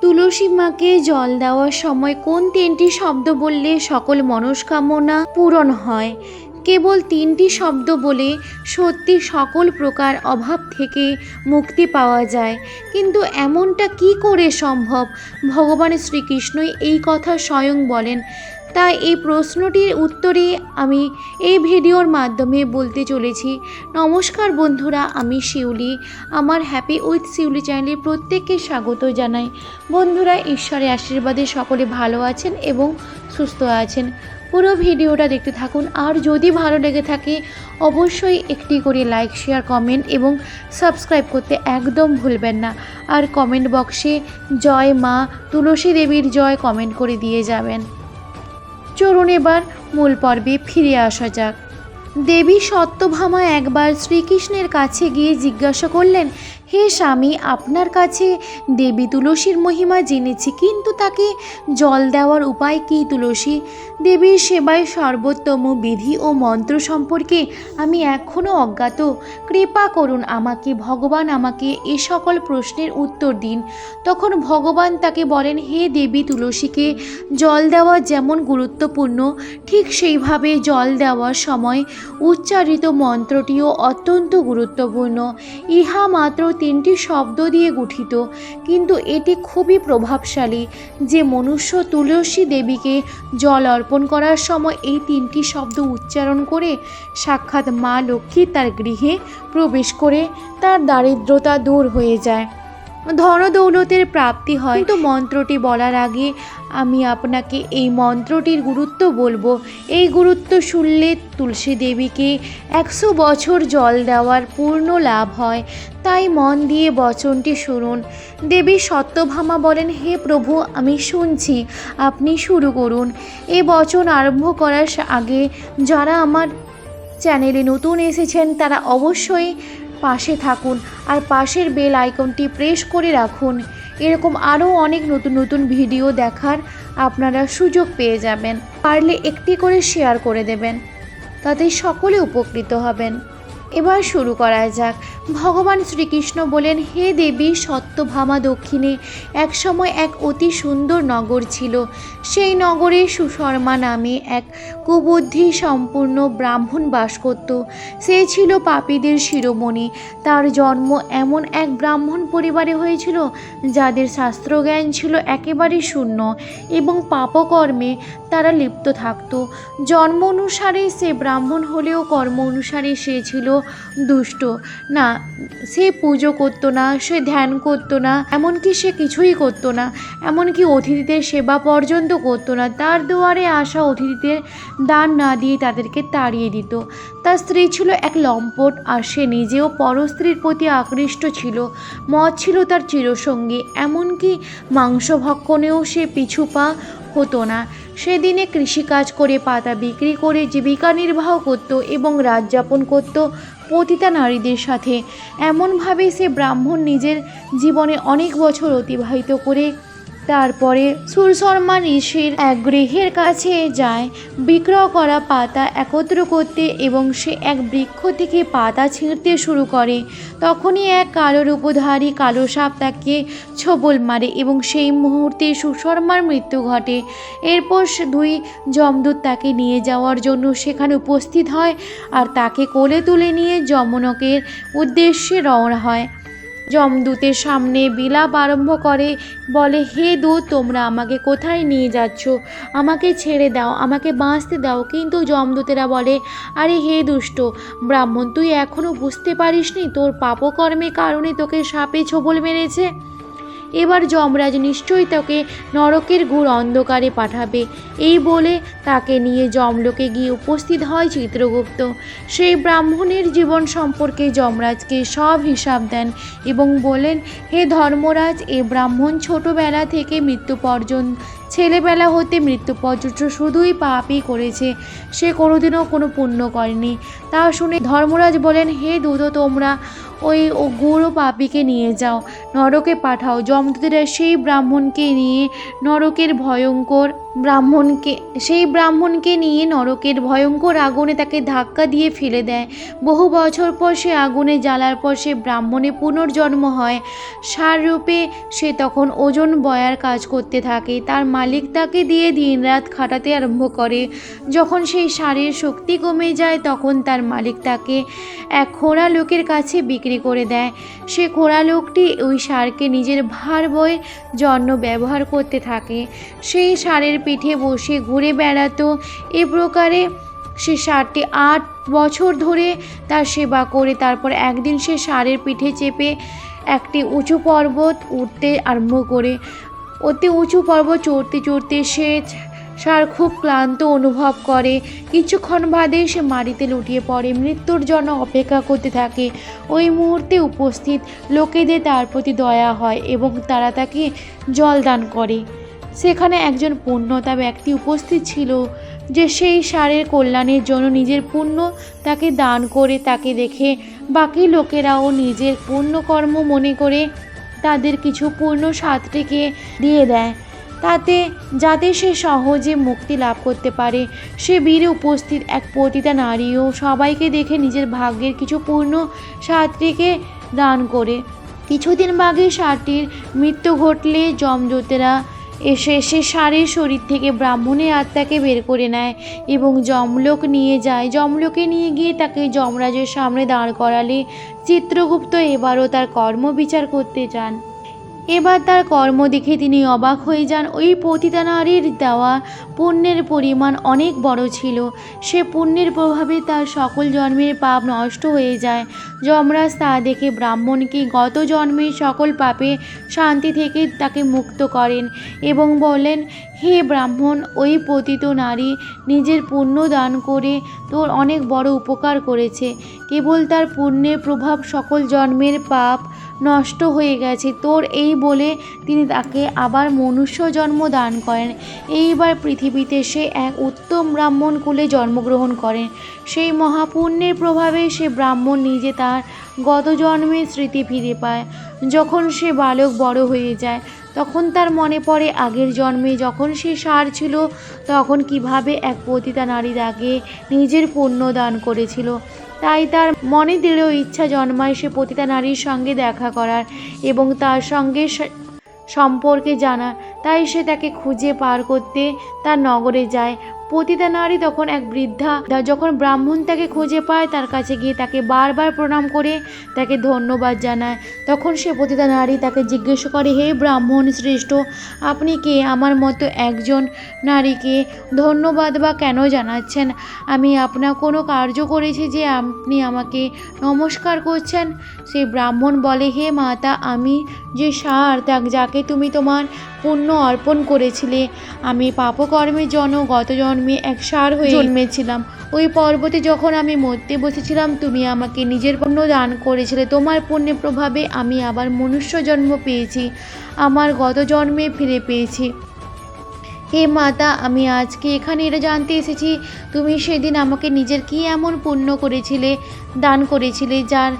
তুলসী মাকে জল দেওয়ার সময় কোন তিনটি শব্দ বললে সকল মনস্কামনা পূরণ হয়? কেবল তিনটি শব্দ বলে সত্যি সকল প্রকার অভাব থেকে মুক্তি পাওয়া যায়। কিন্তু এমনটা কি করে সম্ভব? ভগবান শ্রীকৃষ্ণই এই কথা স্বয়ং বলেন তাই এই প্রশ্নটির উত্তরে আমি এই ভিডিওর মাধ্যমে বলতে চলেছি। নমস্কার বন্ধুরা, আমি শিউলি। আমার হ্যাপি উইথ শিউলি চ্যানেলে প্রত্যেককে স্বাগত জানাই। বন্ধুরা, ঈশ্বরের আশীর্বাদে সকলে ভালো আছেন এবং সুস্থ আছেন। পুরো ভিডিওটা দেখতে থাকুন। আর যদি ভালো লেগে থাকে, অবশ্যই একটি করে লাইক শেয়ার কমেন্ট এবং সাবস্ক্রাইব করতে একদম ভুলবেন না। আর কমেন্ট বক্সে জয় মা তুলসী দেবীর জয় কমেন্ট করে দিয়ে যাবেন। চলুন এবার মূল পর্বে ফিরে আসা যাক। দেবী সত্যভামা একবার শ্রীকৃষ্ণের কাছে গিয়ে জিজ্ঞাসা করলেন হে স্বামী, আপনার কাছে দেবী তুলসীর মহিমা জেনেছি, কিন্তু তাকে জল দেওয়ার উপায় কী তুলসী? দেবীর সেবায় সর্বোত্তম বিধি ও মন্ত্র সম্পর্কে আমি এখনও অজ্ঞাত। কৃপা করুন আমাকে, ভগবান আমাকে এ সকল প্রশ্নের উত্তর দিন। তখন ভগবান তাকে বলেন, হে দেবী তুলসীকে, জল দেওয়া যেমন গুরুত্বপূর্ণ, ঠিক সেইভাবে জল দেওয়ার সময় উচ্চারিত মন্ত্রটিও অত্যন্ত গুরুত্বপূর্ণ। ইহা মাত্র তিনটি শব্দ দিয়ে গঠিত, কিন্তু এটি খুবই প্রভাবশালী যে মনুষ্য তুলসী দেবীকে জল অর্পণ করার সময় এই তিনটি শব্দ উচ্চারণ করে সাক্ষাৎ মা লক্ষ্মী তার গৃহে প্রবেশ করে তার দারিদ্রতা দূর হয়ে যায়। ধন দৌলতের প্রাপ্তি হয়। কিন্তু মন্ত্রটি বলার আগে আমি আপনাকে এই মন্ত্রটির গুরুত্ব বলব। এই গুরুত্ব শুনলে তুলসী দেবীকে একশো বছর জল দেওয়ার পূর্ণ লাভ হয়। তাই মন দিয়ে বচনটি শুনুন। দেবী সত্যভামা বলেন, হে প্রভু, আমি শুনছি। আপনি শুরু করুন। এ বচন আরম্ভ করার আগে যারা আমার চ্যানেলে নতুন এসেছেন, তারা অবশ্যই পাশে থাকুন আর পাশের বেল আইকনটি প্রেস করে রাখুন। এরকম আরও অনেক নতুন নতুন ভিডিও দেখার আপনারা সুযোগ পেয়ে যাবেন। পারলে একটি করে শেয়ার করে দেবেন। তাতে সকলে উপকৃত হবেন। এবার শুরু করা যাক। ভগবান শ্রীকৃষ্ণ বলেন, হে দেবী, সত্যভামা দক্ষিণে একসময় এক অতি সুন্দর নগর ছিল। সেই নগরে সুশর্মা নামে এক কুবুদ্ধি সম্পূর্ণ ব্রাহ্মণ বাস করত। সে ছিল পাপীদের শিরোমণি। তার জন্ম এমন এক ব্রাহ্মণ পরিবারে হয়েছিল, যাদের শাস্ত্রজ্ঞান ছিল একেবারে শূন্য এবং পাপকর্মে তারা লিপ্ত থাকত। জন্ম অনুসারে সে ব্রাহ্মণ হলেও কর্ম অনুসারে সে ছিল দুষ্ট। না, সে পুজো করতো না, সে ধ্যান করতো না, এমনকি সে কিছুই করতো না, এমনকি অতিথিদের সেবা পর্যন্ত করতো না। তার দুয়ারে আসা অতিথিদের দান না দিয়ে তাদেরকে তাড়িয়ে দিত। তার স্ত্রী ছিল এক লম্পট আর সে নিজেও পরস্ত্রীর প্রতি আকৃষ্ট ছিল। মদ ছিল তার চিরসঙ্গী, এমনকি মাংস ভক্ষণেও সে পিছু পা হতো না। সেদিনে কৃষিকাজ করে, পাতা বিক্রি করে, জীবিকা নির্বাহ করত এবং রাত যাপন করত পতিতা নারীদের সাথে। এমনভাবে সে ব্রাহ্মণ নিজের জীবনে অনেক বছর অতিবাহিত করে তারপরে সুরশর্মা ঋষির এক গৃহের কাছে যায়। বিক্রয় করা পাতা একত্র করতে এবং সে এক বৃক্ষ থেকে পাতা ছিঁড়তে শুরু করে। তখনই এক কালো রূপধারী কালো সাপ তাকে ছবল মারে এবং সেই মুহূর্তে সুশর্মার মৃত্যু ঘটে। এরপর দুই যমদূত তাকে নিয়ে যাওয়ার জন্য সেখানে উপস্থিত হয় আর তাকে কোলে তুলে নিয়ে যমনকের উদ্দেশ্যে রওনা হয়। যমদূতের সামনে বিলাপ আরম্ভ করে, বলে, হে দূত, তোমরা আমাকে কোথায় নিয়ে যাচ্ছ? আমাকে ছেড়ে দাও, আমাকে বাঁচতে দাও। কিন্তু যমদূতেরা বলে, আরে হে দুষ্ট, ব্রাহ্মণ, তুই এখনও বুঝতে পারিসনি তোর পাপকর্মের কারণে তোকে সাপে ছোবল মেরেছে? এবার যমরাজ নিশ্চয়ই তাকে নরকের গুড় অন্ধকারে পাঠাবে। এই বলে তাকে নিয়ে যমলোকে গিয়ে উপস্থিত হয় চিত্রগুপ্ত। সেই ব্রাহ্মণের জীবন সম্পর্কে যমরাজকে সব হিসাব দেন এবং বলেন, হে ধর্মরাজ, এ ব্রাহ্মণ ছোটবেলা থেকে মৃত্যু পর্যন্ত, ছেলেবেলা হতে মৃত্যু পর্যন্ত শুধুই পাপই করেছে। সে কোনোদিনও কোনো পুণ্য করেনি। তা শুনে ধর্মরাজ বলেন, হে দুধ তোমরা ওই ও গুরু পাপিকে নিয়ে যাও, নরকে পাঠাও। যমদূতেরা সেই ব্রাহ্মণকে নিয়ে নরকের ভয়ঙ্কর ব্রাহ্মণকে, সেই ব্রাহ্মণকে নিয়ে নরকের ভয়ঙ্কর আগুনে তাকে ধাক্কা দিয়ে ফেলে দেয়। বহু বছর পর সে আগুনে জ্বালার পর সে ব্রাহ্মণে পুনর্জন্ম হয়। সাররূপে সে তখন ওজন বয়ার কাজ করতে থাকে। তার মালিক তাকে দিয়ে দিনরাত খাটাতে আরম্ভ করে। যখন সেই সারের শক্তি কমে যায়, তখন তার মালিক তাকে এক খোঁড়া লোকের কাছে বিক্রি করে দেয়। সে খোঁড়া লোকটি ওই সারকে নিজের ভার বয়ে জন্য ব্যবহার করতে থাকে। সেই সারের পিঠে বসে ঘুরে বেড়াতো। এ প্রকারে সে সারটি আট বছর ধরে তার সেবা করে, তারপর একদিন সে সারের পিঠে চেপে একটি উঁচু পর্বত উঠতে আরম্ভ করে। অতি উঁচু পর্বত চড়তে চড়তে সে ষাঁড় খুব ক্লান্ত অনুভব করে। কিছুক্ষণ বাদে সে মাটিতে লুটিয়ে পড়ে। মৃত্যুর জন্য অপেক্ষা করতে থাকে। ওই মুহূর্তে উপস্থিত লোকেদের তার প্রতি দয়া হয় এবং তারা তাকে জল দান করে। সেখানে একজন পুণ্যতা ব্যক্তি উপস্থিত ছিল যে সেই সারের কল্যাণের জন্য নিজের পুণ্য তাকে দান করে তাকে দেখে বাকি লোকেরাও নিজের পুণ্যকর্ম মনে করে তাদের কিছু পূর্ণ সাতটিকে দিয়ে দেয়। তাতে যাতে সে সহজে মুক্তি লাভ করতে পারে, সে বীরে উপস্থিত এক পতিতা নারীও সবাইকে দেখে নিজের ভাগ্যের কিছু পূর্ণ সাতটিকে দান করে। কিছুদিন বাগে ষাটটির মৃত্যু ঘটলে যমদূতেরা এসে সে সারের শরীর থেকে ব্রাহ্মণের আত্মাকে বের করে নেয় এবং যমলোক নিয়ে যায়। যমলোকে নিয়ে গিয়ে তাকে যমরাজের সামনে দাঁড় করালে চিত্রগুপ্ত এবারও তার কর্ম বিচার করতে চান। এবার তার কর্ম দেখে তিনি অবাক হয়ে যান। ওই পতিতা নারীর দেওয়া পুণ্যের পরিমাণ অনেক বড় ছিল। সে পুণ্যের প্রভাবে তার সকল জন্মের পাপ নষ্ট হয়ে যায়। যমরাজ তা দেখে ব্রাহ্মণকে গত জন্মের সকল পাপে শান্তি থেকে তাকে মুক্ত করেন এবং বলেন, হে ব্রাহ্মণ, ওই পতিত নারী নিজের পুণ্য দান করে তোর অনেক বড় উপকার করেছে। কেবল তার পুণ্যের প্রভাব সকল জন্মের পাপ নষ্ট হয়ে গেছে। তোর এই বলে তিনি তাকে আবার মনুষ্য জন্ম দান করেন। এইবার পৃথিবীতে সে এক উত্তম ব্রাহ্মণ কুলে জন্মগ্রহণ করেন। সেই মহাপুণ্যের প্রভাবে সে ব্রাহ্মণ নিজে তার গত জন্মের স্মৃতি ফিরে পায়। যখন সে বালক বড় হয়ে যায়, তখন তার মনে পড়ে আগের জন্মে যখন সে সার ছিল, তখন কীভাবে এক পতিতা নারী তাকে নিজের পুণ্য দান করেছিল। তাই তার মনে দৃঢ় ইচ্ছা জন্মায় সে পতিতা নারীর সঙ্গে দেখা করার এবং তার সঙ্গে সম্পর্কে জানার। তাই সে তাকে খুঁজে পার করতে তার নগরে যায়। পতিতা নারী তখন এক বৃদ্ধা। যখন ব্রাহ্মণ তাকে খুঁজে পায়, তার কাছে গিয়ে তাকে বারবার প্রণাম করে, তাকে ধন্যবাদ জানায়। তখন সে পতিতা নারী তাকে জিজ্ঞেস করে, হে ব্রাহ্মণ শ্রেষ্ঠ, আপনি কে? আমার মতো একজন নারীকে ধন্যবাদ বা কেন জানাচ্ছেন? আমি আপনার কোনো কার্য করেছি যে আপনি আমাকে নমস্কার করছেন? সেই ব্রাহ্মণ বলে, হে মাতা, আমি যে সার যাকে তুমি তোমার পুণ্য অর্পণ করেছিলে, আমি পাপকর্মের জন্য গত জন্মে এক সার হয়ে জন্মেছিলাম। ওই পর্বতে যখন আমি মরতে বসেছিলাম তুমি আমাকে নিজের পুণ্য দান করেছিলে। তোমার পুণ্যের প্রভাবে আমি আবার মনুষ্য জন্ম পেয়েছি আমার গত জন্মে ফিরে পেয়েছি। হে মাতা আমি আজকে এখানে এটা জানতে এসেছি তুমি সেদিন আমাকে নিজের কি এমন পুণ্য করেছিলে দান করেছিলে যার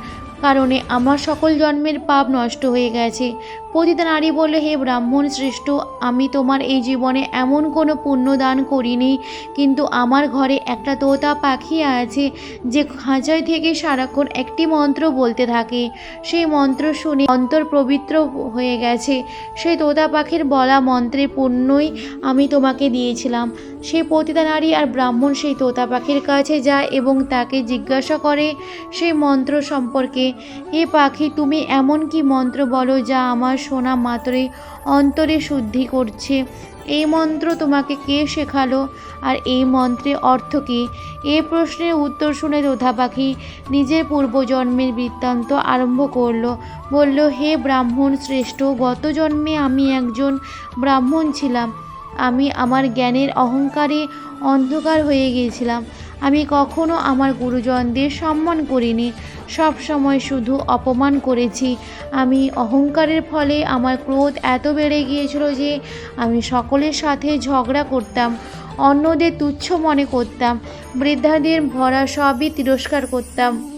কারণে আমার সকল জন্মের পাপ নষ্ট হয়ে গেছে। পতিতা নারী বলল, হে ব্রাহ্মণ শ্রেষ্ঠ, আমি তোমার এই জীবনে এমন কোনো পুণ্য দান করিনি, কিন্তু আমার ঘরে একটা তোতা পাখি আছে, যে খাঁচায় থেকে সারাক্ষণ একটি মন্ত্র বলতে থাকে। সেই মন্ত্র শুনে অন্তর পবিত্র হয়ে গেছে। সেই তোতা পাখির বলা মন্ত্রের পুণ্যই আমি তোমাকে দিয়েছিলাম। সেই পতিতা নারী আর ব্রাহ্মণ সেই তোতা পাখির কাছে যায় এবং তাকে জিজ্ঞাসা করে, সেই মন্ত্র সম্পর্কে? হে পাখি, তুমি এমন কি মন্ত্র বলো যা আমার শোনা মাত্রই অন্তরে শুদ্ধি করছে? এই মন্ত্র তোমাকে কে শেখালো? আর এই মন্ত্রের অর্থ কী? এই প্রশ্নের উত্তর শুনে তোতা পাখি নিজের পূর্বজন্মের বৃত্তান্ত আরম্ভ করল। বলল, হে ব্রাহ্মণ শ্রেষ্ঠ, গত জন্মে আমি একজন ব্রাহ্মণ ছিলাম। আমি আমার জ্ঞানের অহংকারে অন্ধকার হয়ে গিয়েছিলাম। আমি কখনো আমার গুরুজনদের সম্মান করিনি। সব সময় শুধু অপমান করেছি। আমি অহংকারের ফলে আমার ক্রোধ এত বেড়ে গিয়েছিল যে আমি সকলের সাথে ঝগড়া করতাম, অন্যদের তুচ্ছ মনে করতাম, বৃদ্ধাদের ভরা সবই তিরস্কার করতাম।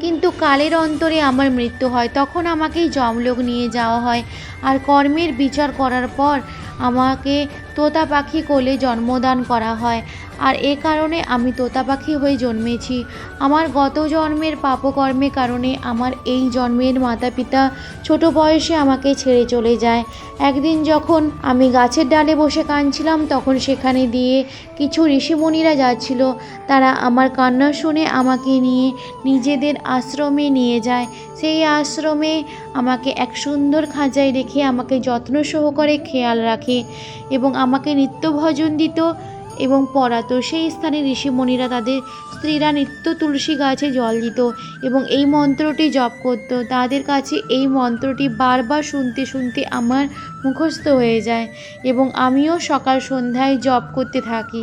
কিন্তু কালের অন্তরে আমার মৃত্যু হয়, তখন আমাকেই যমলোক নিয়ে যাওয়া হয়। আর কর্মের বিচার করার পর আমাকে তোতা পাখি কোলে জন্মদান করা হয়। আর এ কারণে আমি তোতা পাখি হয়ে জন্মেছি। আমার গত জন্মের পাপকর্মের কারণে আমার এই জন্মের মাতা পিতা ছোট বয়সে আমাকে ছেড়ে চলে যায়। একদিন যখন আমি গাছের ডালে বসে কাঁদছিলাম, তখন সেখানে দিয়ে কিছু ঋষিমুনিরা যাচ্ছিল। তারা আমার কান্না শুনে আমাকে নিয়ে নিজেদের আশ্রমে নিয়ে যায়। সেই আশ্রমে আমাকে এক সুন্দর খাঁচায় রেখে আমাকে যত্ন সহকারে খেয়াল রাখে এবং আমাকে নিত্য ভজন দিত এবং পড়াতো সেই স্থানে ঋষিমণিরা তাদের স্ত্রীরা নিত্য তুলসী গাছে জল দিত এবং এই মন্ত্রটি জপ করত। তাদের কাছে এই মন্ত্রটি বারবার শুনতে শুনতে আমার মুখস্থ হয়ে যায় এবং আমিও সকাল সন্ধ্যায় জপ করতে থাকি।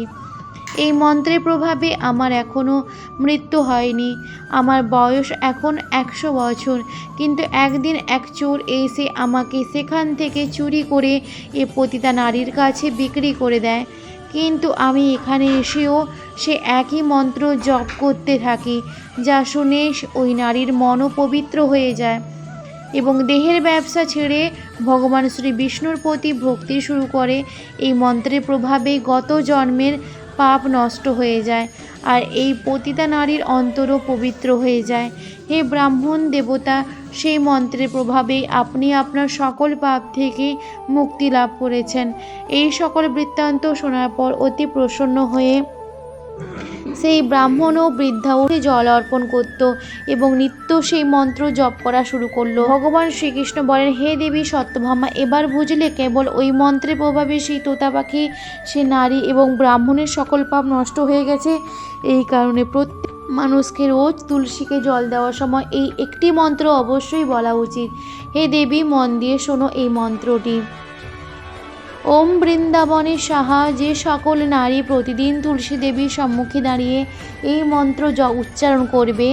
এই মন্ত্রের প্রভাবে আমার এখনও মৃত্যু হয়নি। আমার বয়স এখন একশো বছর, কিন্তু একদিন এক চোর এসে আমাকে সেখান থেকে চুরি করে এ পতিতা নারীর কাছে বিক্রি করে দেয়। কিন্তু আমি এখানে এসেও সে একই মন্ত্র জপ করতে থাকি, যা শুনে ওই নারীর মনও পবিত্র হয়ে যায়। এবং দেহের ব্যবসা ছেড়ে ভগবান শ্রী বিষ্ণুর প্রতি ভক্তি শুরু করে। এই মন্ত্রের প্রভাবে গত জন্মের পাপ নষ্ট হয়ে যায় আর এই পতিতা নারীর অন্তরও পবিত্র হয়ে যায়। হে ব্রাহ্মণ দেবতা, সেই মন্ত্রের প্রভাবেই আপনি আপনার সকল পাপ থেকে মুক্তি লাভ করেছেন। এই সকল বৃত্তান্ত শোনার পর অতি প্রসন্ন হয়ে সেই ব্রাহ্মণ ও বৃদ্ধা উঠে জল অর্পণ করত এবং নিত্য সেই মন্ত্র জপ করা শুরু করল। ভগবান শ্রীকৃষ্ণ বলেন, হে দেবী সত্যভামা, এবার বুঝলে কেবল ওই মন্ত্রের প্রভাবে সেই তোতা পাখি, সে নারী এবং ব্রাহ্মণের সকল পাপ নষ্ট হয়ে গেছে। এই কারণে প্রত্যেক মানুষকে রোজ তুলসীকে জল দেওয়ার সময় এই একটি মন্ত্র অবশ্যই বলা উচিত। হে দেবী, মন দিয়ে শোনো এই মন্ত্রটি। ওম বৃন্দাবনে সাহা, যে সকল নারী প্রতিদিন তুলসী দেবীর সম্মুখে দাঁড়িয়ে এই মন্ত্র উচ্চারণ করবে,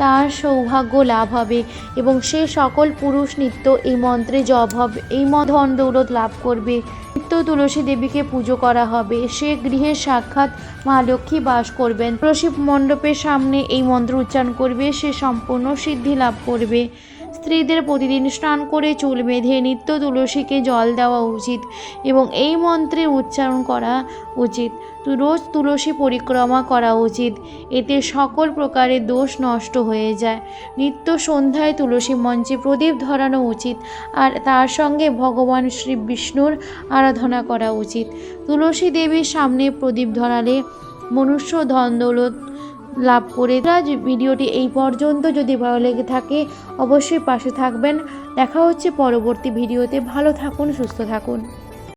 তার সৌভাগ্য লাভ হবে এবং সে সকল পুরুষ নিত্য এই মন্ত্রে জব হবে, এই ধন দৌলত লাভ করবে। নিত্য তুলসী দেবীকে পুজো করা হবে। সে গৃহে সাক্ষাৎ মা লক্ষ্মী বাস করবেন। তুলসী মণ্ডপের সামনে এই মন্ত্র উচ্চারণ করবে, সে সম্পূর্ণ সিদ্ধি লাভ করবে। স্ত্রীদের প্রতিদিন স্নান করে চুল বেঁধে নিত্য তুলসীকে জল দেওয়া উচিত এবং এই মন্ত্রের উচ্চারণ করা উচিত। রোজ তুলসী পরিক্রমা করা উচিত। এতে সকল প্রকারের দোষ নষ্ট হয়ে যায়। নিত্য সন্ধ্যায় তুলসী মঞ্চে প্রদীপ ধরানো উচিত আর তার সঙ্গে ভগবান শ্রী বিষ্ণুর আরাধনা করা উচিত। তুলসী দেবীর সামনে প্রদীপ ধরালে মনুষ্য ধন দৌলত লাভ করে আজ ভিডিওটি এই পর্যন্ত। যদি ভালো লেগে থাকে, অবশ্যই পাশে থাকবেন। দেখা হচ্ছে পরবর্তী ভিডিওতে। ভালো থাকুন, সুস্থ থাকুন।